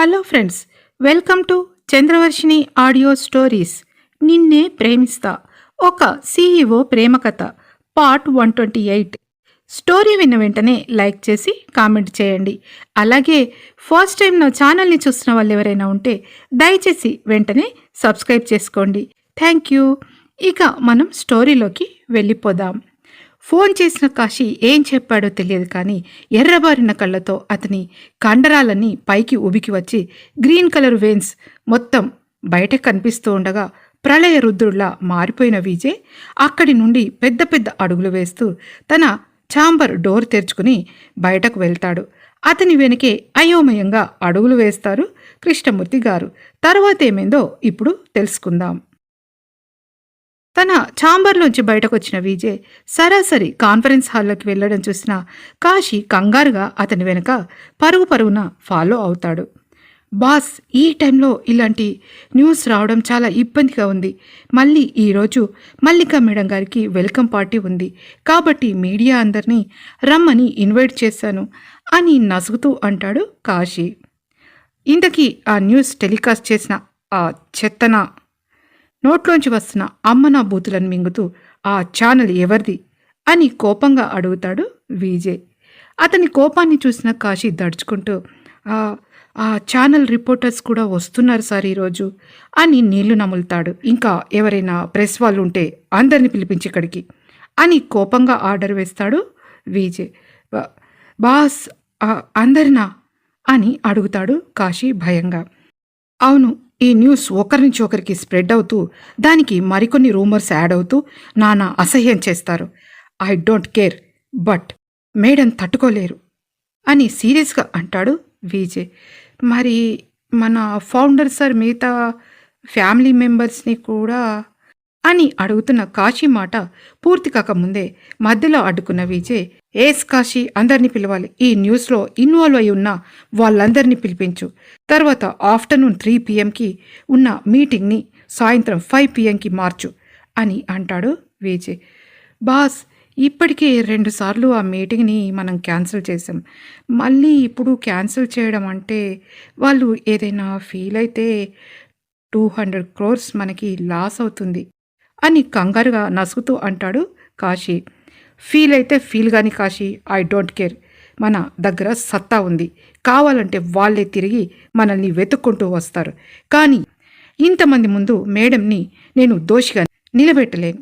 Hello friends welcome to Chandravarshini audio stories. నిన్నే ప్రేమిస్తా. ఒక సీఈఓ ప్రేమ కథ part one twenty eight. Story విన్న వెంటనే లైక్ చేసి కామెంట్ చేయండి. అలాగే ఫస్ట్ టైం నా ఛానల్ని చూసిన వాళ్ళు ఎవరైనా ఉంటే దయచేసి వెంటనే సబ్స్క్రైబ్ చేసుకోండి. Thank you. ఇక మనం స్టోరీలోకి వెళ్ళిపోదాం. ఫోన్ చేసిన కాశీ ఏం చెప్పాడో తెలియదు కానీ ఎర్రబారిన కళ్ళతో అతని కండరాలన్నీ పైకి ఉబికి వచ్చి గ్రీన్ కలర్ వెయిన్స్ మొత్తం బయట కనిపిస్తూ ఉండగా ప్రళయ రుద్రుల్లా మారిపోయిన విజయ్ అక్కడి నుండి పెద్ద పెద్ద అడుగులు వేస్తూ తన ఛాంబర్ డోర్ తెరుచుకుని బయటకు వెళ్తాడు. అతని వెనకే అయోమయంగా అడుగులు వేస్తారు కృష్ణమూర్తి గారు. తర్వాత ఏమైందో ఇప్పుడు తెలుసుకుందాం. తన ఛాంబర్లోంచి బయటకొచ్చిన విజయ్ సరాసరి కాన్ఫరెన్స్ హాల్లోకి వెళ్ళడం చూసిన కాశీ కంగారుగా అతని వెనుక పరుగు పరుగున ఫాలో అవుతాడు. బాస్ ఈ టైంలో ఇలాంటి న్యూస్ రావడం చాలా ఇబ్బందిగా ఉంది. మళ్ళీ ఈరోజు మల్లికా మేడం గారికి వెల్కమ్ పార్టీ ఉంది. కాబట్టి మీడియా అందరినీ రమ్మని ఇన్వైట్ చేశాను అని నసుగుతూ అంటాడు కాశీ. ఇంతకీ ఆ న్యూస్ టెలికాస్ట్ చేసిన ఆ చెత్తన నోట్లోంచి వస్తున్న అమ్మ నా బూతులను మింగుతూ ఆ ఛానల్ ఎవరిది? అని కోపంగా అడుగుతాడు విజయ్. అతని కోపాన్ని చూసిన కాశీ దడుచుకుంటూ "ఆ, ఛానల్ రిపోర్టర్స్ కూడా వస్తున్నారు సార్ ఈరోజు అని నీళ్ళు నములుతాడు. ఇంకా ఎవరైనా ప్రెస్ వాళ్ళు ఉంటే అందరిని పిలిపించి ఇక్కడికి అని కోపంగా ఆర్డర్ వేస్తాడు విజయ్. బాస్ అందరినా? అని అడుగుతాడు కాశీ భయంగా. అవును ఈ న్యూస్ ఒకరి నుంచి ఒకరికి స్ప్రెడ్ అవుతూ దానికి మరికొన్ని రూమర్స్ యాడ్ అవుతూ నానా అసహ్యం చేస్తారు. I don't care but madam తట్టుకోలేరు అని సీరియస్గా అంటాడు విజయ్. మరి మన ఫౌండర్ సార్ మిగతా ఫ్యామిలీ మెంబర్స్ని కూడా అని అడుగుతున్న కాశీ మాట పూర్తి కాకముందే మధ్యలో అడ్డుకున్న విజయ్ ఏస్ కాశీ అందరినీ పిలవాలి. ఈ న్యూస్లో ఇన్వాల్వ్ అయి ఉన్న వాళ్ళందరినీ పిలిపించు. తర్వాత ఆఫ్టర్నూన్ త్రీ పిఎంకి ఉన్న మీటింగ్ని సాయంత్రం ఫైవ్ పిఎంకి మార్చు అని అంటాడు విజయ్. బాస్ ఇప్పటికే రెండుసార్లు ఆ మీటింగ్ని మనం క్యాన్సిల్ చేసాం మళ్ళీ ఇప్పుడు క్యాన్సిల్ చేయడం అంటే వాళ్ళు ఏదైనా ఫీల్ అయితే టూ హండ్రెడ్ క్రోర్స్ మనకి లాస్ అవుతుంది అని కంగారుగా నసుగుతూ అంటాడు కాశీ. ఫీల్ అయితే ఫీల్ కానీ కాశీ ఐ డోంట్ కేర్ మన దగ్గర సత్తా ఉంది. కావాలంటే వాళ్ళే తిరిగి మనల్ని వెతుక్కుంటూ వస్తారు. కానీ ఇంతమంది ముందు మేడంని నేను దోషిగా నిలబెట్టలేను.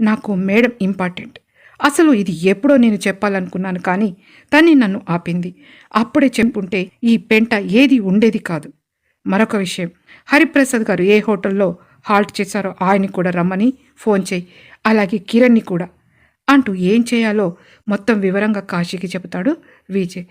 నాకు మేడం ఇంపార్టెంట్ అసలు ఇది ఎప్పుడో నేను చెప్పాలనుకున్నాను కానీ తన్ని నన్ను ఆపింది. అప్పుడే చెప్పుంటే ఈ పెంట ఏది ఉండేది కాదు. మరొక విషయం. హరిప్రసాద్ గారు ఏ హోటల్లో హాల్ట్ చేశారో ఆయన్ని కూడా రమ్మని ఫోన్ చేయి. అలాగే కిరణ్ని కూడా. అంటూ ఏం చేయాలో మొత్తం వివరంగా కాశీకి చెబుతాడు విజయ్.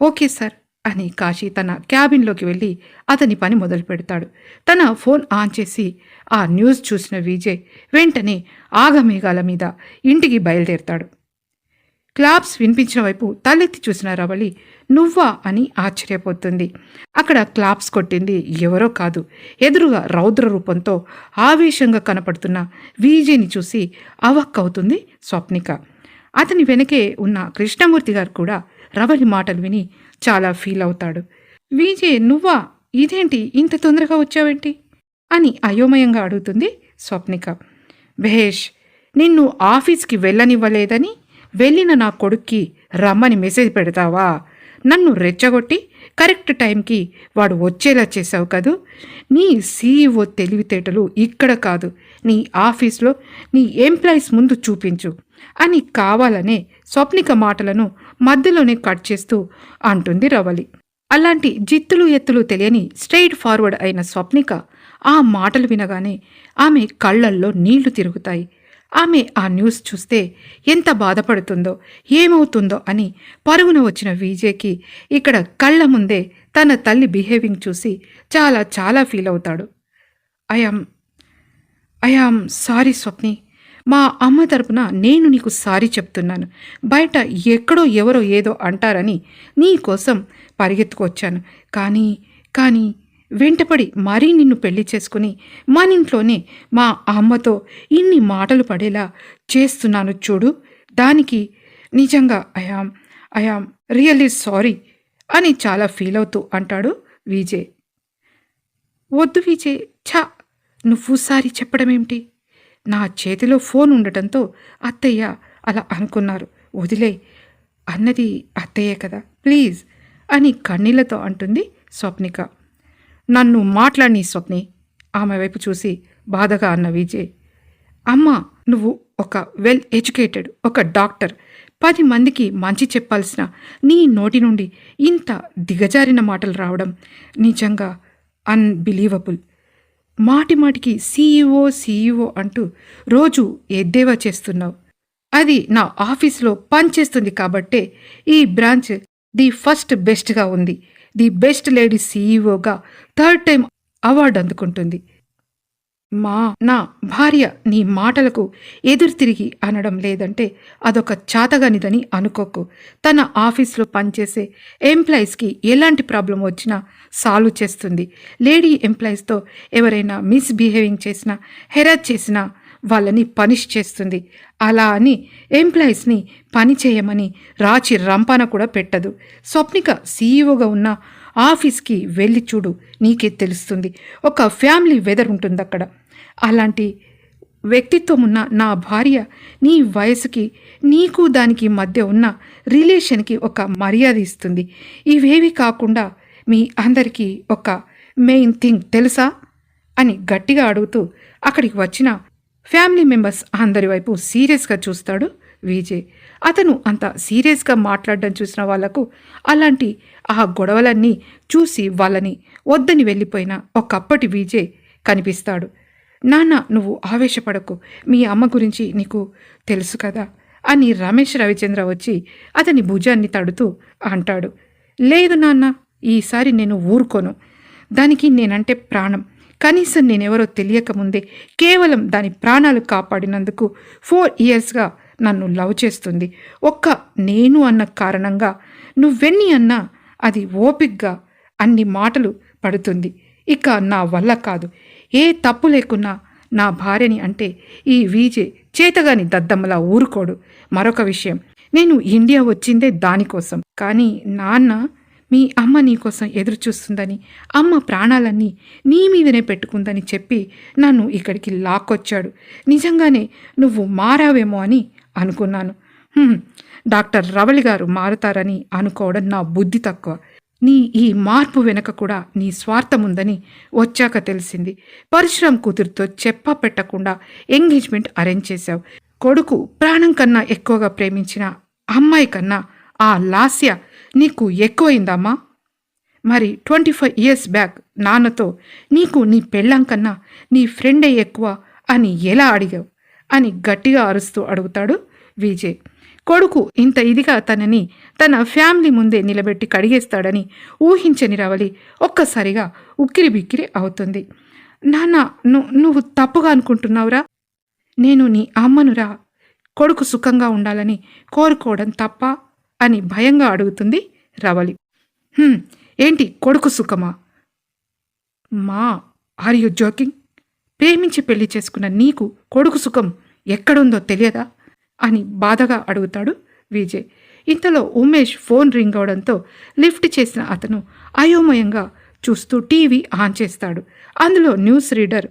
ఓకే సార్ అని కాశీ తన క్యాబిన్లోకి వెళ్ళి అతని పని మొదలు పెడతాడు. తన ఫోన్ ఆన్ చేసి ఆ న్యూస్ చూసిన విజయ్ వెంటనే ఆగమేఘాల మీద ఇంటికి బయలుదేరతాడు. క్లాప్స్ వినిపించిన వైపు తలెత్తి చూసిన రవళి నువ్వా? అని ఆశ్చర్యపోతుంది. అక్కడ క్లాప్స్ కొట్టింది ఎవరో కాదు. ఎదురుగా రౌద్ర రూపంతో ఆవేశంగా కనపడుతున్న వీజేని చూసి అవక్కవుతుంది స్వప్నిక. అతని వెనకే ఉన్న కృష్ణమూర్తి గారు కూడా రవళి మాటలు విని చాలా ఫీల్ అవుతాడు. వీజే నువ్వా? ఇదేంటి? ఇంత తొందరగా వచ్చావేంటి? అని అయోమయంగా అడుగుతుంది స్వప్నిక. భేష్ నిన్ను ఆఫీస్కి వెళ్ళనివ్వలేదని వెళ్ళిన నా కొడుక్కి రమ్మని మెసేజ్ పెడతావా? నన్ను రెచ్చగొట్టి కరెక్ట్ టైంకి వాడు వచ్చేలా చేసావు కదూ? నీ సీఈఓ తెలివితేటలు ఇక్కడ కాదు. నీ ఆఫీస్లో నీ ఎంప్లాయీస్ ముందు చూపించు. అని కావాలనే స్వప్నిక మాటలను మధ్యలోనే కట్ చేస్తూ అంటుంది రవలి. అలాంటి జిత్తులు ఎత్తులు తెలియని స్ట్రైట్ ఫార్వర్డ్ అయిన స్వప్నిక ఆ మాటలు వినగానే ఆమె కళ్ళల్లో నీళ్ళు తిరుగుతాయి. ఆమె ఆ న్యూస్ చూస్తే ఎంత బాధపడుతుందో ఏమవుతుందో అని పరుగున వచ్చిన విజయ్కి ఇక్కడ కళ్ళ ముందే తన తల్లి బిహేవింగ్ చూసి చాలా చాలా ఫీల్ అవుతాడు. ఐఆమ్ ఐఆమ్ సారీ స్వప్ని మా అమ్మ తరపున నేను నీకు సారీ చెప్తున్నాను. బయట ఎక్కడో ఎవరో ఏదో అంటారని నీ కోసం పరిగెత్తుకొచ్చాను కానీ కానీ వెంటపడి మరీ నిన్ను పెళ్ళి చేసుకుని మన ఇంట్లోనే మా అమ్మతో ఇన్ని మాటలు పడేలా చేస్తున్నాను చూడు. దానికి నిజంగా ఐఆమ్ ఐఆమ్ రియల్లీ సారీ అని చాలా ఫీల్ అవుతూ అంటాడు విజయ్. వద్దు విజయ్ ఛా! నువ్వు సారి చెప్పడమేమిటి? నా చేతిలో ఫోన్ ఉండటంతో అత్తయ్య అలా అనుకున్నారు. వదిలే అన్నది అత్తయ్యే కదా ప్లీజ్ అని కన్నీళ్ళతో అంటుంది స్వప్నిక. నన్ను మాట్లాడి స్వప్ని. ఆమె వైపు చూసి బాధగా అన్న విజయ్. అమ్మ నువ్వు ఒక వెల్ ఎడ్యుకేటెడ్ ఒక డాక్టర్ పది మందికి మంచి చెప్పాల్సిన నీ నోటి నుండి ఇంత దిగజారిన మాటలు రావడం నిజంగా అన్బిలీవబుల్ మాటి మాటికి సీఈఓ సీఈఓ అంటూ రోజు ఎద్దేవా చేస్తున్నావు. అది నా ఆఫీస్లో పనిచేస్తుంది కాబట్టే ఈ బ్రాంచ్ ది ఫస్ట్ బెస్ట్గా ఉంది. ది బెస్ట్ లేడీ సీఈఓగా థర్డ్ టైం అవార్డు అందుకుంటుంది. మా నా భార్య నీ మాటలకు ఎదురు తిరిగి అనడం లేదంటే అదొక చాతగానిదని అనుకోకు. తన ఆఫీస్లో పనిచేసే ఎంప్లాయీస్కి ఎలాంటి ప్రాబ్లం వచ్చినా సాల్వ్ చేస్తుంది. లేడీ ఎంప్లాయీస్తో ఎవరైనా మిస్బిహేవింగ్ చేసినా హెరాజ్ చేసినా వాళ్ళని పనిష్ చేస్తుంది. అలా అని ఎంప్లాయీస్ని పని చేయమని రాచి రంపాన కూడా పెట్టదు. స్వప్నిక సీఈఓగా ఉన్న ఆఫీస్కి వెళ్ళి చూడు నీకే తెలుస్తుంది. ఒక ఫ్యామిలీ వెదర్ ఉంటుంది అక్కడ అలాంటి వ్యక్తిత్వం ఉన్న నా భార్య నీ వయసుకి నీకు దానికి మధ్య ఉన్న రిలేషన్కి ఒక మర్యాద ఇస్తుంది. ఇవేవి కాకుండా మీ అందరికీ ఒక మెయిన్ థింగ్ తెలుసా? అని గట్టిగా అడుగుతూ అక్కడికి వచ్చిన ఫ్యామిలీ మెంబర్స్ అందరి వైపు సీరియస్గా చూస్తాడు విజయ్. అతను అంత సీరియస్గా మాట్లాడడం చూసిన వాళ్ళకు అలాంటి ఆ గొడవలన్నీ చూసి వాళ్ళని వద్దని వెళ్ళిపోయిన ఒకప్పటి విజయ్ కనిపిస్తాడు. నాన్న నువ్వు ఆవేశపడకు. మీ అమ్మ గురించి నీకు తెలుసు కదా అని రమేష్ రవిచంద్ర వచ్చి అతని భుజాన్ని తడుతూ అంటాడు. లేదు నాన్న ఈసారి నేను ఊరుకోను. దానికి నేనంటే ప్రాణం. కనీసం నేనెవరో తెలియకముందే కేవలం దాని ప్రాణాలు కాపాడినందుకు ఫోర్ ఇయర్స్గా నన్ను లవ్ చేస్తుంది. ఒక్క నేను అన్న కారణంగా నువ్వెన్ని అన్నా అది ఓపిగ్గా అన్ని మాటలు పడుతుంది. ఇక నా వల్ల కాదు. ఏ తప్పు లేకున్నా నా భార్యని అంటే ఈ వీజే చేతగాని దద్దమ్మలా ఊరుకోడు. మరొక విషయం నేను ఇండియా వచ్చిందే దానికోసం. కానీ నాన్న మీ అమ్మ నీకోసం ఎదురు చూస్తుందని అమ్మ ప్రాణాలన్నీ నీ మీదనే పెట్టుకుందని చెప్పి నన్ను ఇక్కడికి లాక్కొచ్చాడు. నిజంగానే నువ్వు మారావేమో అని అనుకున్నాను. డాక్టర్ రవళి గారు మారుతారని అనుకోవడం నా బుద్ధి తక్కువ. నీ ఈ మార్పు వెనక కూడా నీ స్వార్థం ఉందని వచ్చాక తెలిసింది. పరిశ్రమ కూతురితో చెప్ప పెట్టకుండా ఎంగేజ్మెంట్ అరేంజ్ చేశావు. కొడుకు ప్రాణం కన్నా ఎక్కువగా ప్రేమించిన అమ్మాయి కన్నా ఆ లాస్య నీకు ఎక్కువైందమ్మా. మరి ట్వంటీ ఫైవ్ ఇయర్స్ బ్యాక్ నాన్నతో నీకు నీ పెళ్ళాం కన్నా నీ ఫ్రెండే ఎక్కువ అని ఎలా అడిగావు? అని గట్టిగా అరుస్తూ అడుగుతాడు విజయ్. కొడుకు ఇంత ఇదిగా తనని తన ఫ్యామిలీ ముందే నిలబెట్టి కడిగేస్తాడని ఊహించని రవలి ఒక్కసారిగా ఉక్కిరి బిక్కిరి అవుతుంది. నాన్న ను- నువ్వు తప్పుగా అనుకుంటున్నావురా. నేను నీ అమ్మనురా కొడుకు సుఖంగా ఉండాలని కోరుకోవడం తప్ప అని భయంగా అడుగుతుంది రవలి. ఏంటి కొడుకు సుఖమా? మా ఆర్ యు జోకింగ్ ప్రేమించి పెళ్ళి చేసుకున్న నీకు కొడుకు సుఖం ఎక్కడుందో తెలియదా? అని బాధగా అడుగుతాడు విజయ్. ఇంతలో ఉమేష్ ఫోన్ రింగ్ అవడంతో లిఫ్ట్ చేసిన అతను అయోమయంగా చూస్తూ టీవీ ఆన్ చేస్తాడు. అందులో న్యూస్ రీడర్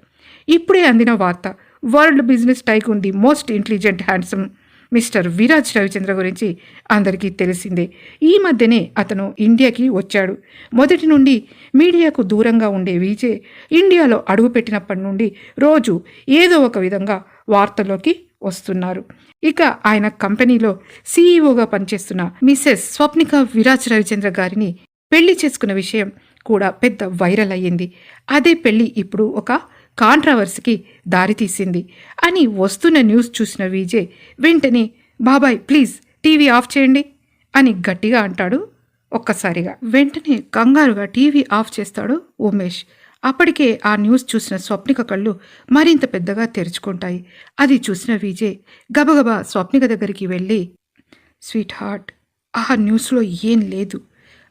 ఇప్పుడే అందిన వార్త world business tycoon the most intelligent handsome mister Viraj Ravichandra గురించి అందరికీ తెలిసిందే. ఈ మధ్యనే అతను ఇండియాకి వచ్చాడు. మొదటి నుండి మీడియాకు దూరంగా ఉండే విజయ్ ఇండియాలో అడుగుపెట్టినప్పటి నుండి రోజు ఏదో ఒక విధంగా వార్తల్లోకి వస్తున్నారు. ఇక ఆయన కంపెనీలో సీఈఓగా పనిచేస్తున్న మిసెస్ స్వప్నిక విరాజ్ రవిచంద్ర గారిని పెళ్ళి చేసుకున్న విషయం కూడా పెద్ద వైరల్ అయ్యింది. అదే పెళ్ళి ఇప్పుడు ఒక కాంట్రవర్సీకి దారితీసింది అని వస్తున్న న్యూస్ చూసిన విజయ్ వెంటనే బాబాయ్ ప్లీజ్ టీవీ ఆఫ్ చేయండి అని గట్టిగా అంటాడు ఒక్కసారిగా. వెంటనే కంగారుగా టీవీ ఆఫ్ చేస్తాడు ఉమేష్. అప్పటికే ఆ న్యూస్ చూసిన స్వప్నిక కళ్ళు మరింత పెద్దగా తెరుచుకుంటాయి. అది చూసిన విజయ్ గబగబా స్వప్నిక దగ్గరికి వెళ్ళి స్వీట్ హార్ట్ ఆ న్యూస్లో ఏం లేదు.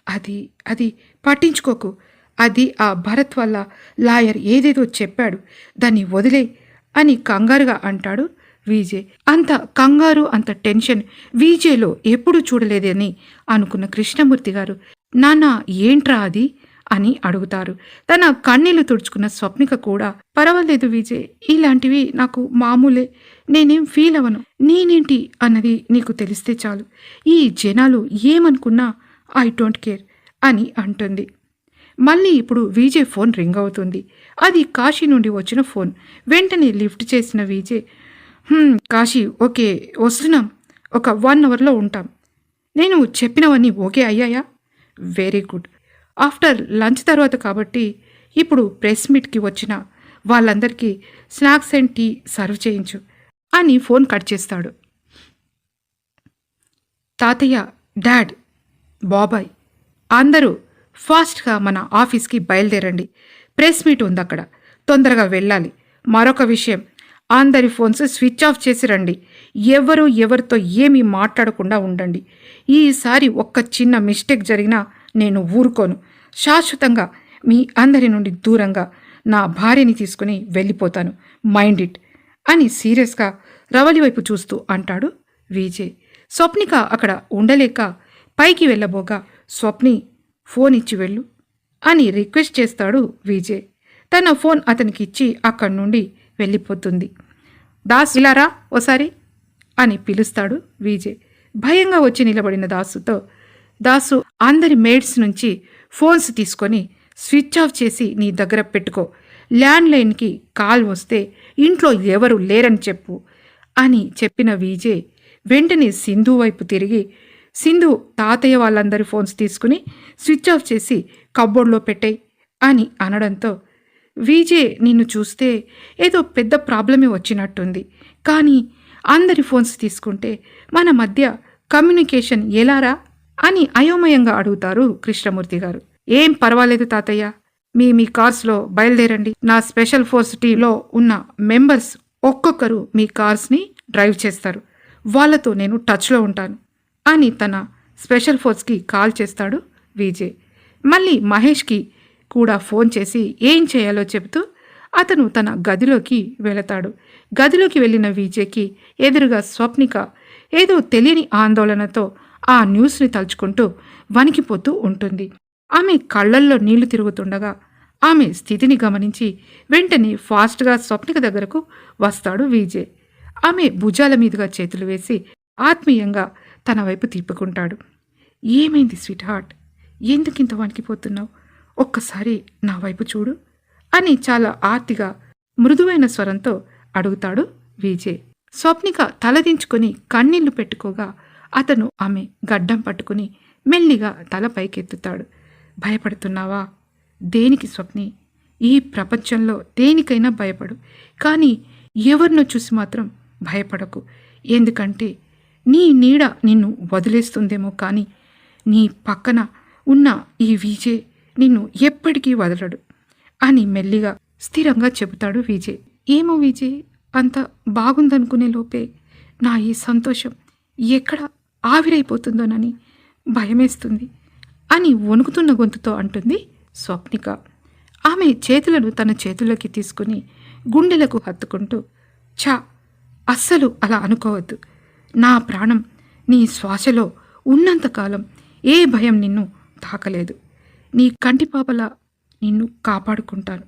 అది అది పట్టించుకోకు. అది ఆ భరత్ వల్ల లాయర్ ఏదేదో చెప్పాడు. దాన్ని వదిలే అని కంగారుగా అంటాడు విజయ్. అంత కంగారు అంత టెన్షన్ విజయ్లో ఎప్పుడూ చూడలేదని అనుకున్న కృష్ణమూర్తి గారు నాన్న ఏంట్రా అది? అని అడుగుతారు. తన కన్నీళ్ళు తుడుచుకున్న స్వప్నిక కూడా పర్వాలేదు విజయ్ ఇలాంటివి నాకు మామూలే నేనేం ఫీల్ అవ్వను. నేనేంటి అన్నది నీకు తెలిస్తే చాలు. ఈ జనాలు ఏమనుకున్నా ఐ డోంట్ కేర్ అని అంటుంది. మళ్ళీ ఇప్పుడు విజయ్ ఫోన్ రింగ్ అవుతుంది. అది కాశీ నుండి వచ్చిన ఫోన్. వెంటనే లిఫ్ట్ చేసిన విజయ్ కాశీ ఓకే వస్తున్నాం. ఒక వన్ అవర్లో ఉంటాం. నేను చెప్పినవన్నీ ఓకే అయ్యాయా? Very good. ఆఫ్టర్ లంచ్ తర్వాత కాబట్టి ఇప్పుడు ప్రెస్ మీట్కి వచ్చిన వాళ్ళందరికీ స్నాక్స్ అండ్ టీ సర్వ్ చేయించు అని ఫోన్ కట్ చేస్తాడు. తాతయ్య డాడ్ బాబాయ్ అందరూ ఫాస్ట్గా మన ఆఫీస్కి బయలుదేరండి. ప్రెస్ మీట్ ఉంది అక్కడ. తొందరగా వెళ్ళాలి. మరొక విషయం అందరి ఫోన్స్ స్విచ్ ఆఫ్ చేసి రండి. ఎవరు ఎవరితో ఏమీ మాట్లాడకుండా ఉండండి. ఈసారి ఒక్క చిన్న మిస్టేక్ జరిగినా నేను ఊరుకోను. శాశ్వతంగా మీ అందరి నుండి దూరంగా నా భార్యని తీసుకుని వెళ్ళిపోతాను. మైండ్ ఇట్ అని సీరియస్గా రవలి వైపు చూస్తూ అంటాడు విజయ్. స్వప్నిక అక్కడ ఉండలేక పైకి వెళ్ళబోగా స్వప్ని ఫోన్ ఇచ్చి వెళ్ళు అని రిక్వెస్ట్ చేస్తాడు విజయ్. తన ఫోన్ అతనికి ఇచ్చి అక్కడి నుండి వెళ్ళిపోతుంది. దాస్ ఇలారా ఓసారి అని పిలుస్తాడు విజయ్. భయంగా వచ్చి నిలబడిన దాసుతో దాసు అందరి మేడ్స్ నుంచి ఫోన్స్ తీసుకొని స్విచ్ ఆఫ్ చేసి నీ దగ్గర పెట్టుకో. ల్యాండ్లైన్కి కాల్ వస్తే ఇంట్లో ఎవరు లేరని చెప్పు అని చెప్పిన విజయ్ వెంటనే సింధు వైపు తిరిగి సింధు తాతయ్య వాళ్ళందరి ఫోన్స్ తీసుకుని స్విచ్ ఆఫ్ చేసి కబ్బోర్డ్లో పెట్టాయి అని అనడంతో విజే నిన్ను చూస్తే ఏదో పెద్ద ప్రాబ్లమే వచ్చినట్టుంది. కానీ అందరి ఫోన్స్ తీసుకుంటే మన మధ్య కమ్యూనికేషన్ ఎలారా అని అయోమయంగా అడుగుతారు కృష్ణమూర్తి గారు. ఏం పర్వాలేదు తాతయ్య మీ మీ కార్స్లో బయలుదేరండి. నా స్పెషల్ ఫోర్స్ టీంలో ఉన్న మెంబర్స్ ఒక్కొక్కరు మీ కార్స్ని డ్రైవ్ చేస్తారు. వాళ్ళతో నేను టచ్లో ఉంటాను. అని తన స్పెషల్ ఫోర్స్కి కాల్ చేస్తాడు విజయ్. మళ్ళీ మహేష్కి కూడా ఫోన్ చేసి ఏం చేయాలో చెబుతూ అతను తన గదిలోకి వెళతాడు. గదిలోకి వెళ్ళిన విజయ్కి ఎదురుగా స్వప్నిక ఏదో తెలియని ఆందోళనతో ఆ న్యూస్ని తలుచుకుంటూ వణికిపోతూ ఉంటుంది. ఆమె కళ్ళల్లో నీళ్ళు తిరుగుతుండగా ఆమె స్థితిని గమనించి వెంటనే ఫాస్ట్గా స్వప్నిక దగ్గరకు వస్తాడు విజయ్. ఆమె భుజాల మీదుగా చేతులు వేసి ఆత్మీయంగా తన వైపు తిప్పుకుంటాడు. ఏమైంది స్వీట్ హార్ట్ ఎందుకు ఇంత వణికిపోతున్నావు? ఒక్కసారి నా వైపు చూడు అని చాలా ఆర్తిగా మృదువైన స్వరంతో అడుగుతాడు విజయ్. స్వప్నిక తలదించుకొని కన్నీళ్ళు పెట్టుకోగా అతను ఆమె గడ్డం పట్టుకుని మెల్లిగా తల పైకెత్తుతాడు. భయపడుతున్నావా? దేనికి స్వప్ని? ఈ ప్రపంచంలో దేనికైనా భయపడు. కానీ ఎవరినో చూసి మాత్రం భయపడకు. ఎందుకంటే నీ నీడ నిన్ను వదిలేస్తుందేమో కానీ నీ పక్కన ఉన్న ఈ విజయ్ నిన్ను ఎప్పటికీ వదలడు అని మెల్లిగా స్థిరంగా చెబుతాడు విజయ్. ఏమో విజయ్ అంత బాగుందనుకునే లోపే నా ఈ సంతోషం ఎక్కడ ఆవిరైపోతుందోనని భయమేస్తుంది అని వణుకుతున్న గొంతుతో అంటుంది స్వప్నిక. ఆమె చేతులను తన చేతుల్లోకి తీసుకుని గుండెలకు హత్తుకుంటూ చా అస్సలు అలా అనుకోవద్దు. నా ప్రాణం నీ శ్వాసలో ఉన్నంతకాలం ఏ భయం నిన్ను తాకలేదు. నీ కంటిపాపలా నిన్ను కాపాడుకుంటాను.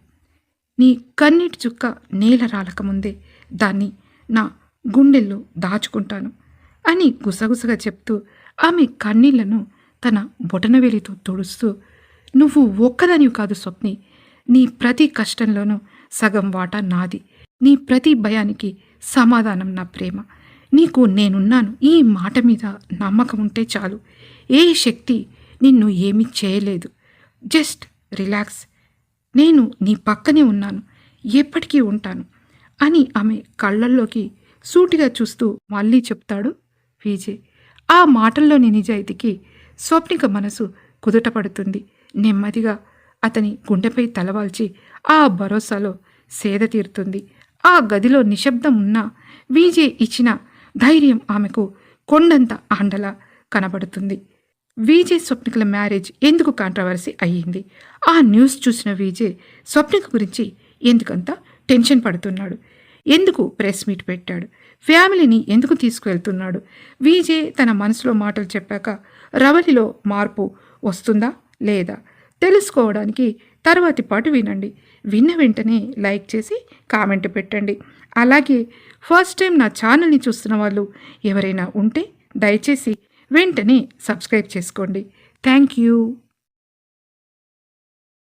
నీ కన్నీటి చుక్క నేల రాలకముందే దాన్ని నా గుండెల్లో దాచుకుంటాను అని గుసగుసగా చెప్తూ ఆమె కన్నీళ్ళను తన బొటనవేలితో తుడుస్తూ నువ్వు ఒక్కదానివి కాదు స్వప్ని. నీ ప్రతి కష్టంలోనూ సగం వాటా నాది. నీ ప్రతి భయానికి సమాధానం నా ప్రేమ. నీకు నేనున్నాను. ఈ మాట మీద నమ్మకం ఉంటే చాలు. ఏ శక్తి నిన్ను ఏమీ చేయలేదు. Just relax. నేను నీ పక్కనే ఉన్నాను. ఎప్పటికీ ఉంటాను అని ఆమె కళ్ళల్లోకి సూటిగా చూస్తూ మళ్ళీ చెప్తాడు విజయ్. ఆ మాటల్లోని నిజాయితీకి స్వప్నిక మనసు కుదుటపడుతుంది. నెమ్మదిగా అతని గుండెపై తలవాల్చి ఆ భరోసాలో సేద తీరుతుంది. ఆ గదిలో నిశ్శబ్దం ఉన్న విజయ్ ఇచ్చిన ధైర్యం ఆమెకు కొండంత అండలా కనబడుతుంది. విజయ్ స్వప్నికల మ్యారేజ్ ఎందుకు కాంట్రవర్సీ అయ్యింది? ఆ న్యూస్ చూసిన విజయ్ స్వప్నిక గురించి ఎందుకంత టెన్షన్ పడుతున్నాడు? ఎందుకు ప్రెస్ మీట్ పెట్టాడు? ఫ్యామిలీని ఎందుకు తీసుకువెళ్తున్నాడు? విజయ్ తన మనసులో మాటలు చెప్పాక రవలిలో మార్పు వస్తుందా లేదా? తెలుసుకోవడానికి తర్వాతి పాటు వినండి. విన్న వెంటనే లైక్ చేసి కామెంట్ పెట్టండి. అలాగే ఫస్ట్ టైం నా ఛానల్ని చూస్తున్న వాళ్ళు ఎవరైనా ఉంటే దయచేసి వెంటనే సబ్స్క్రైబ్ చేసుకోండి. Thank you.